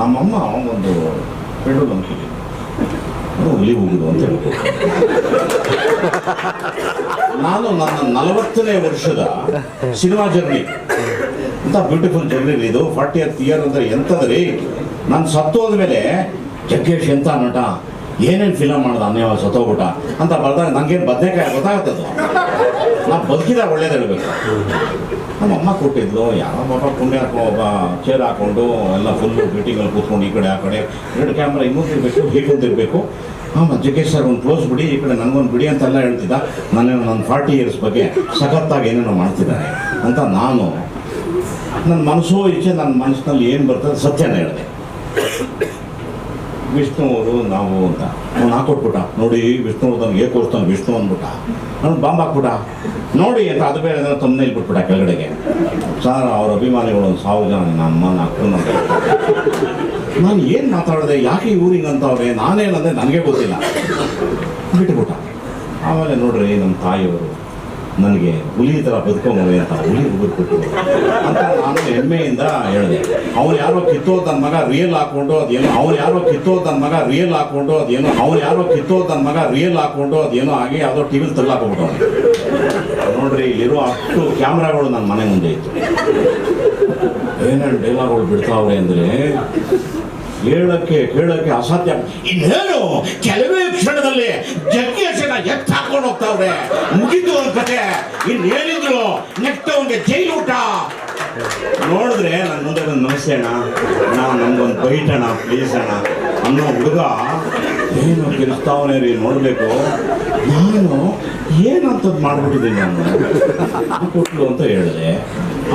ನಮ್ಮಮ್ಮ ಒಂದು ಪೆಡೋಲ್ ಅಂತ ಅದು ಹುಲಿ ಹೋಗುದು ಅಂತ ಹೇಳ್ಬೋದು ನಾನು ನನ್ನ ನಲವತ್ತನೇ ವರ್ಷದ ಸಿನಿಮಾ ಜರ್ನಿ. ಅಂತ ಬ್ಯೂಟಿಫುಲ್ ಜರ್ನಿ ಇದು. ಫಾರ್ಟಿ ಇಯರ್ ಅಂದ್ರೆ ಎಂಥದ್ರಿ? ನಾನು ಸತ್ತೋದ ಮೇಲೆ ಜಗ್ಗೇಶ್ ಎಂತ ನಟ? ಏನೇನು ಫಿಲಮ್ ಮಾಡ್ದ ಅನ್ಯವಾಗ ಸತ್ತೋಗ್ಬಿಟ್ಟ ಅಂತ ಬರ್ದಾಗ ನಂಗೇನು ಬದನೆಕಾಯಿ ಅದು? ನಾ ಬದುಕಿದಾಗ ಒಳ್ಳೇದು ಹೇಳ್ಬೇಕು. ನಮ್ಮ ಅಮ್ಮ ಕೊಟ್ಟಿದ್ಲು, ಯಾರೋ ಬಾಬಾ ಪುಣ್ಯ ಹಾಕೋ ಒಬ್ಬ ಚೇರ್ ಹಾಕೊಂಡು ಎಲ್ಲ ಫುಲ್ಲು ಮೀಟಿಂಗಲ್ಲಿ ಕೂತ್ಕೊಂಡು ಈ ಕಡೆ, ಆ ಕಡೆ. ಎರಡು ಕ್ಯಾಮ್ರಾ ಇನ್ನೂ ಇರಬೇಕು ಹೀಗೆ ಇರಬೇಕು. ಹಾಂ ಜಗ್ಗೇಶ್ ಸರ್ ಒಂದು ಕ್ಲೋಸ್ ಬಿಡಿ, ಈ ಕಡೆ ನನಗೊಂದು ಬಿಡಿ ಅಂತೆಲ್ಲ ಹೇಳ್ತಿದ್ದ. ನಾನೇನು ನನ್ನ ಫಾರ್ಟಿ ಇಯರ್ಸ್ ಬಗ್ಗೆ ಸಖತ್ತಾಗಿ ಏನೇನೋ ಮಾಡ್ತಿದ್ದಾರೆ ಅಂತ ನಾನು ನನ್ನ ಮನಸ್ಸು ಇಚ್ಛೆ ನನ್ನ ಮನಸ್ಸಿನಲ್ಲಿ ಏನು ಬರ್ತದೆ ಸತ್ಯನ ಹೇಳಿದೆ. ವಿಷ್ಣು ಅವರು ನಾವು ಅಂತ. ಅವ್ನು ಹಾಕೊಟ್ಬಿಟ್ಟ. ನೋಡಿ, ವಿಷ್ಣುವರ್ಧನ್ ಏ ಕೋರ್ಸ್ತಾನೆ ವಿಷ್ಣು ಅಂದ್ಬಿಟ್ಟ. ನಾನು ಬಾಂಬ್ ಹಾಕ್ಬಿಟ್ಟ. ನೋಡಿ ಅಂತ, ಅದು ಬೇರೆ ಏನೋ ತಮ್ಮನೇಲಿ ಇಲ್ಬಿಟ್ಬಿಟ್ಟ ಕೆಳಗಡೆಗೆ. ಸರ್, ಅವ್ರ ಅಭಿಮಾನಿಗಳು ಒಂದು ಸಾವಿರ ಜನ ಅಮ್ಮನ ಅಕ್ಕನ ನಾನು ಏನು ಮಾತಾಡಿದೆ? ಯಾಕೆ ಇವ್ರು ಹಿಂಗಂತವ್ರೆ ನಾನೇನಂದ್ರೆ ನನಗೆ ಗೊತ್ತಿಲ್ಲ. ಬಿಟ್ಬಿಟ್ಟ. ಆಮೇಲೆ ನೋಡ್ರಿ ನಮ್ಮ ತಾಯಿಯವರು. ನನಗೆ ಹುಲಿ ಥರ ಬದುಕೊಂಬವೆ ಅಂತ ಹುಲಿ ಹುಡುಗರು ಕೊಟ್ಟು ಅಂತ ನಾನು ಹೆಮ್ಮೆಯಿಂದ ಹೇಳಿದೆ. ಅವನು ಯಾರೋ ಕಿತ್ತೋ ತನ್ನ ಮಗ ರಿಯಲ್ ಹಾಕೊಂಡು ಅದೇನೋ, ಅವನು ಯಾರೋ ಕಿತ್ತೋ ತನ್ನ ಮಗ ರಿಯಲ್ ಹಾಕೊಂಡು ಅದೇನೋ, ಅವನು ಯಾರೋ ಕಿತ್ತೋ ತನ್ನ ಮಗ ರಿಯಲ್ ಹಾಕೊಂಡು ಅದೇನೋ ಆಗಿ ಯಾವುದೋ ಟಿವಿಲಿ ತಳ್ಳಾಕೊಂಡ್ಬಿಟ್ಟು ನೋಡ್ರಿ, ಇಲ್ಲಿರೋ ಅಷ್ಟು ಕ್ಯಾಮ್ರಾಗಳು ನನ್ನ ಮನೆ ಮುಂದೆ ಇತ್ತು. ಏನೇನು ಡೈಲಾಗ್ಗಳು ಬಿಡ್ತಾವ್ರೆ ಅಂದ್ರೆ ಹೇಳಕ್ಕೆ, ಕೇಳಕ್ಕೆ ಅಸಾಧ್ಯ. ಇನ್ನೇನು, ಕೆಲವೇ ಕ್ಷಣದಲ್ಲಿ ಜಗ್ಗೇಶನ ಎತ್ತ ಹಾಕೊಂಡು ಹೋಗ್ತಾವ್ರೆ. ಇನ್ನೇನಿದ್ರು ಅವನಿಗೆ ಜೈಲು ಊಟ. ನೋಡಿದ್ರೆ ನನ್ನ ಮುಂದೆ ಒಂದು ನಮಸ್ತೆ ಅಣ್ಣ. ನಾ ನಮ್ಗೊಂದು ಬೈಟ್ ಅಣ್ಣ ಪ್ಲೀಸ್ ಅಣ್ಣ. ಅನ್ನೋ ಹುಡುಗ, ಏನು ಕಿರಿಸ್ತಾವನೆ ರೀ, ನೋಡಬೇಕು. ನಾನು ಏನಂತದ್ದು ಮಾಡ್ಬಿಟ್ಟಿದ್ದೀನಿ ನಾನು? ಕೊಟ್ಲು ಅಂತ ಹೇಳಿದೆ.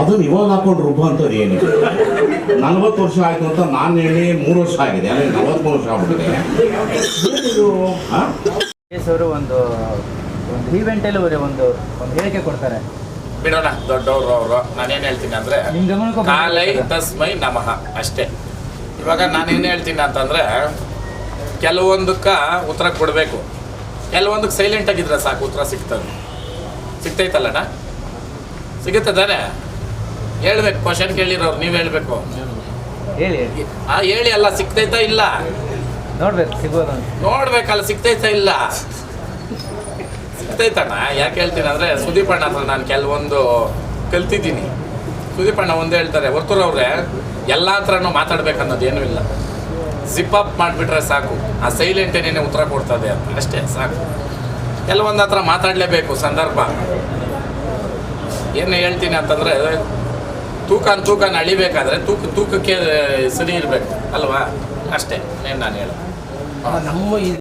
ಅದನ್ನು ಇವಾಗ ಹಾಕೊಂಡು ರುಬ್ಬ ಅಂತದ್ದು ಏನಿದೆ? ನಲ್ವತ್ತು ವರ್ಷ ಆಯ್ತು ಅಂತ ನಾನು ಹೇಳಿ ಮೂರು ವರ್ಷ ಆಗಿದೆ. ಅಂದರೆ ನಲವತ್ಮೂರು ವರ್ಷ ಆಗ್ಬಿಟ್ಟಿದೆ. ಅವರು ಒಂದು ಈವೆಂಟಲ್ಲಿ ಒಂದು ಒಂದು ಹೇಳಿಕೆ ಕೊಡ್ತಾರೆ. ಬಿಡೋಣ ದೊಡ್ಡವರು ಅವರು. ನಾನೇನು ಹೇಳ್ತೀನಿ ಅಂದ್ರೆ ಕಾಲೈ. ತಸ್ಮೈ ನಮಃ ಅಷ್ಟೇ. ಇವಾಗ ನಾನೇನು ಹೇಳ್ತೀನಿ ಅಂತಂದ್ರೆ ಕೆಲವೊಂದಕ್ಕೆ ಉತ್ತರ ಕೊಡಬೇಕು. ಕೆಲವೊಂದಕ್ಕೆ ಸೈಲೆಂಟ್ ಆಗಿದ್ರೆ ಸಾಕು ಉತ್ತರ ಸಿಗ್ತದೆ. ಸಿಗ್ತೈತಲ್ಲಣ್ಣ? ಸಿಗುತ್ತೆ ತಾನೆ? ಹೇಳ್ಬೇಕು ಕ್ವಶನ್ ಕೇಳಿರೋರು ನೀವು ಹೇಳಬೇಕು. ಹೇಳಿ ಅಲ್ಲ ಸಿಗ್ತೈತಾ ಇಲ್ಲ? ನೋಡ್ಬೇಕು ಸಿಗೋದು ನೋಡ್ಬೇಕಲ್ಲ ಸಿಗ್ತೈತ ಇಲ್ಲ? ಸಿಗ್ತೈತಣ್ಣ ಯಾಕೆ ಹೇಳ್ತೀನಿ ಅಂದರೆ ಸುದೀಪ್ ಅಣ್ಣ ಹತ್ರ ನಾನು ಕೆಲವೊಂದು ಕಲ್ತಿದ್ದೀನಿ. ಸುದೀಪ್ ಅಣ್ಣ ಒಂದೇ ಹೇಳ್ತಾರೆ ಹೊರ್ತೂರವ್ರೆ ಎಲ್ಲ ಹತ್ರನೂ ಮಾತಾಡ್ಬೇಕನ್ನೋದು ಏನೂ ಇಲ್ಲ. ಜಿಪ್ ಅಪ್ ಮಾಡಿಬಿಟ್ರೆ ಸಾಕು. ಆ ಸೈಲೆಂಟ್ ಏನೇನೆ ಉತ್ತರ ಕೊಡ್ತದೆ ಅಂತ. ಅಷ್ಟೇ, ಸಾಕು. ಕೆಲವೊಂದು ಹತ್ರ ಮಾತಾಡಲೇಬೇಕು ಸಂದರ್ಭ. ಏನು ಹೇಳ್ತೀನಿ ಅಂತಂದರೆ, ತೂಕನ ತೂಕನ ಅಳಿಬೇಕಾದ್ರೆ ತೂಕ, ತೂಕಕ್ಕೆ ಸರಿ ಇರಬೇಕು, ಅಲ್ವಾ? ಅಷ್ಟೇ, ಏನು ನಾನು ಹೇಳೋದು. ನಮ್ಮ